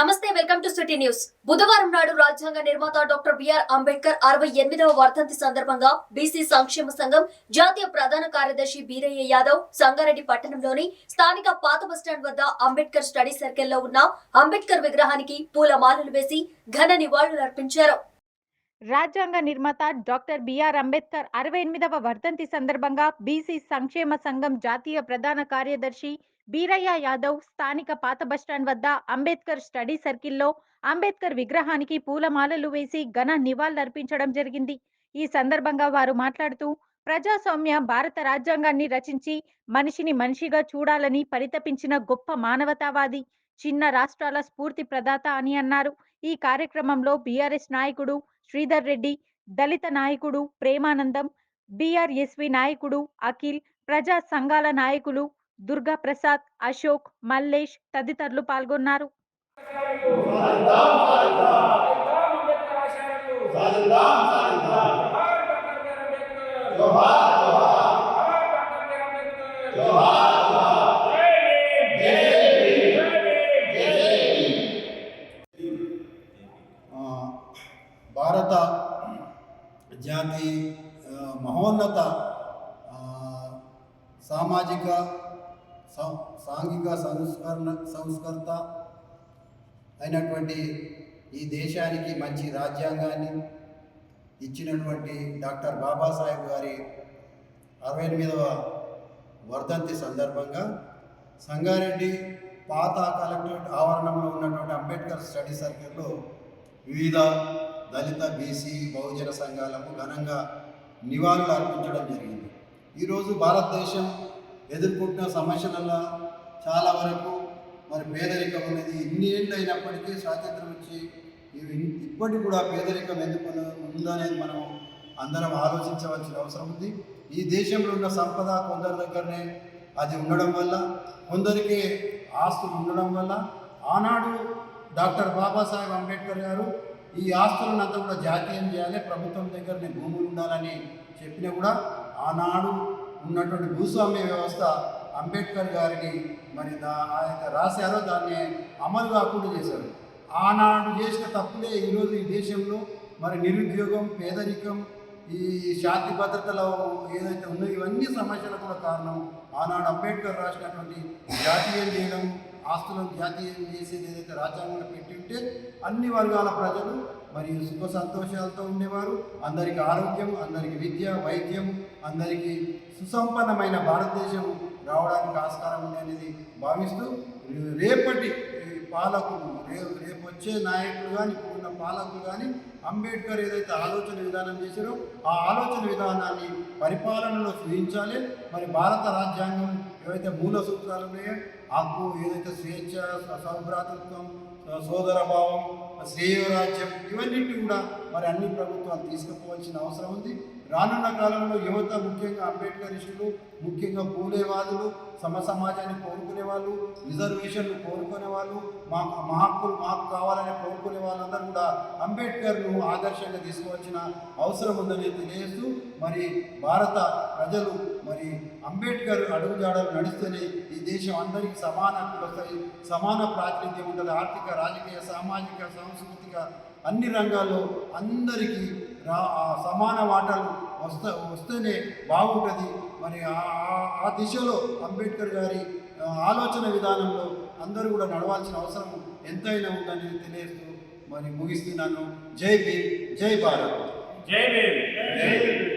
నమస్తే welcome to city news. బుధవారం నాడు రాజ్యాంగ నిర్మాత డాక్టర్ బిఆర్ అంబేద్కర్ అరవై ఎనిమిదవ వర్ధంతి సందర్భంగా బీసీ సంక్షేమ సంఘం జాతీయ ప్రధాన కార్యదర్శి బీరయ్య యాదవ్ సంగారెడ్డి పట్టణంలోని స్థానిక పాత బస్టాండ్ వద్ద అంబేద్కర్ స్టడీ సర్కిల్లో ఉన్న అంబేద్కర్ విగ్రహానికి పూలమాలలు వేసి ఘన నివాళులర్పించారు రాజ్యాంగ నిర్మాత డాక్టర్ బిఆర్ అంబేద్కర్ అరవై ఎనిమిదవ వర్ధంతి సందర్భంగా బీసీ సంక్షేమ సంఘం జాతీయ ప్రధాన కార్యదర్శి బీరయ్య యాదవ్ స్థానిక పాత బస్టాండ్ వద్ద అంబేద్కర్ స్టడీ సర్కిల్లో అంబేద్కర్ విగ్రహానికి పూలమాలలు వేసి ఘన నివాళులర్పించడం జరిగింది. ఈ సందర్భంగా వారు మాట్లాడుతూ ప్రజాస్వామ్య భారత రాజ్యాంగాన్ని రచించి మనిషిని మనిషిగా చూడాలని పరితపించిన గొప్ప మానవతావాది చిన్న రాష్ట్రాల స్ఫూర్తి ప్రదాత అని అన్నారు. ఈ కార్యక్రమంలో బీఆర్ఎస్ నాయకుడు శ్రీధర్ రెడ్డి దళిత నాయకుడు ప్రేమానందం బీఆర్ఎస్వి నాయకుడు అఖిల్ ప్రజా సంఘాల నాయకులు దుర్గా ప్రసాద్ అశోక్ మల్లేష్ తదితరులు పాల్గొన్నారు. భారత జాతి మహోన్నత సామాజిక సాంఘిక సంస్కరణ సంస్కర్త అయినటువంటి ఈ దేశానికి మంచి రాజ్యాంగాన్ని ఇచ్చినటువంటి డాక్టర్ బాబాసాహెబ్ గారి అరవై ఎనిమిదవ వర్ధంతి సందర్భంగా సంగారెడ్డి పాత కలెక్టరేట్ ఆవరణంలో ఉన్నటువంటి అంబేద్కర్ స్టడీ సర్కిల్లో వివిధ దళిత బీసీ బహుజన సంఘాలకు ఘనంగా నివాళులు అర్పించడం జరిగింది. ఈరోజు భారతదేశం ఎదుర్కొంటున్న సమస్యలలో చాలా వరకు మరి పేదరికం అనేది ఇన్ని ఏళ్ళు అయినప్పటికీ స్వాతంత్రం వచ్చి ఇవి ఇప్పటికి కూడా పేదరికం ఎందుకు ఉందనేది మనం అందరం ఆలోచించవలసిన అవసరం ఉంది. ఈ దేశంలో ఉన్న సంపద కొందరి దగ్గరనే అది ఉండడం వల్ల కొందరికి ఆస్తులు ఉండడం వల్ల ఆనాడు డాక్టర్ బాబాసాహెబ్ అంబేద్కర్ గారు ఈ ఆస్తులను అంతా కూడా జాతీయం చేయాలి ప్రభుత్వం దగ్గరనే భూములు ఉండాలని చెప్పినా కూడా ఆనాడు ఉన్నటువంటి భూస్వామ్య వ్యవస్థ అంబేద్కర్ గారిని మరి దా ఆయన రాశారో దాన్ని అమలు కాకుండా చేశారు. ఆనాడు చేసిన తప్పులే ఈరోజు ఈ దేశంలో మరి నిరుద్యోగం పేదరికం ఈ శాంతి భద్రతలో ఏదైతే ఉందో ఇవన్నీ సమస్యలకు కూడా కారణం ఆనాడు అంబేద్కర్ రాసినటువంటి జాతీయం చేయడం ఆస్తులను జాతీయం చేసేది ఏదైతే రాజ్యాంగంలో పెట్టి ఉంటే అన్ని వర్గాల ప్రజలు మరియు సుఖ సంతోషాలతో ఉండేవారు. అందరికీ ఆరోగ్యం అందరికీ విద్య వైద్యం అందరికీ సుసంపన్నమైన భారతదేశం రావడానికి ఆస్కారం ఉంది అనేది భావిస్తూ రేపటి పాలకులు రేపు రేపు వచ్చే నాయకులు కానీ ఇప్పుడున్న పాలకులు కానీ అంబేద్కర్ ఏదైతే ఆలోచన విధానం చేశారో ఆ ఆలోచన విధానాన్ని పరిపాలనలో సూచించాలి. మరి భారత రాజ్యాంగం ఏవైతే మూల సూత్రాలు ఉన్నాయో ఆకు ఏదైతే స్వేచ్ఛ సౌభ్రాతృత్వం సోదరభావం శ్రేయరాజ్యం ఇవన్నిటి కూడా మరి అన్ని ప్రభుత్వాలు తీసుకుపోవాల్సిన అవసరం ఉంది. రానున్న కాలంలో యువత ముఖ్యంగా అంబేద్కరిస్టులు ముఖ్యంగా పూలేవాదులు సమ సమాజాన్ని కోరుకునే వాళ్ళు రిజర్వేషన్లు కోరుకునే వాళ్ళు మా మా హక్కులు మాకు కావాలని కోరుకునే వాళ్ళందరూ కూడా అంబేద్కర్ను ఆదర్శంగా తీసుకోవాల్సిన అవసరం ఉందని తెలియజేస్తూ మరి భారత ప్రజలు మరి అంబేద్కర్ అడుగుజాడలు నడిస్తేనే ఈ దేశం అందరికీ సమాన హక్కులు వస్తాయి సమాన ప్రాతినిధ్యం ఉంటుంది. ఆర్థిక రాజకీయ సామాజిక సాంస్కృతిక అన్ని రంగాల్లో అందరికీ రా ఆ సమాన వాటాలు వస్తా వస్తేనే బాగుంటుంది. మరి ఆ- దిశలో అంబేద్కర్ గారి ఆలోచన విధానంలో అందరూ కూడా నడవాల్సిన అవసరం ఎంతైనా ఉందని తెలియజేస్తూ మరి ముగిస్తున్నాను. జై భీమ్ జై భారత్. జై భీమ్. జై భీమ్.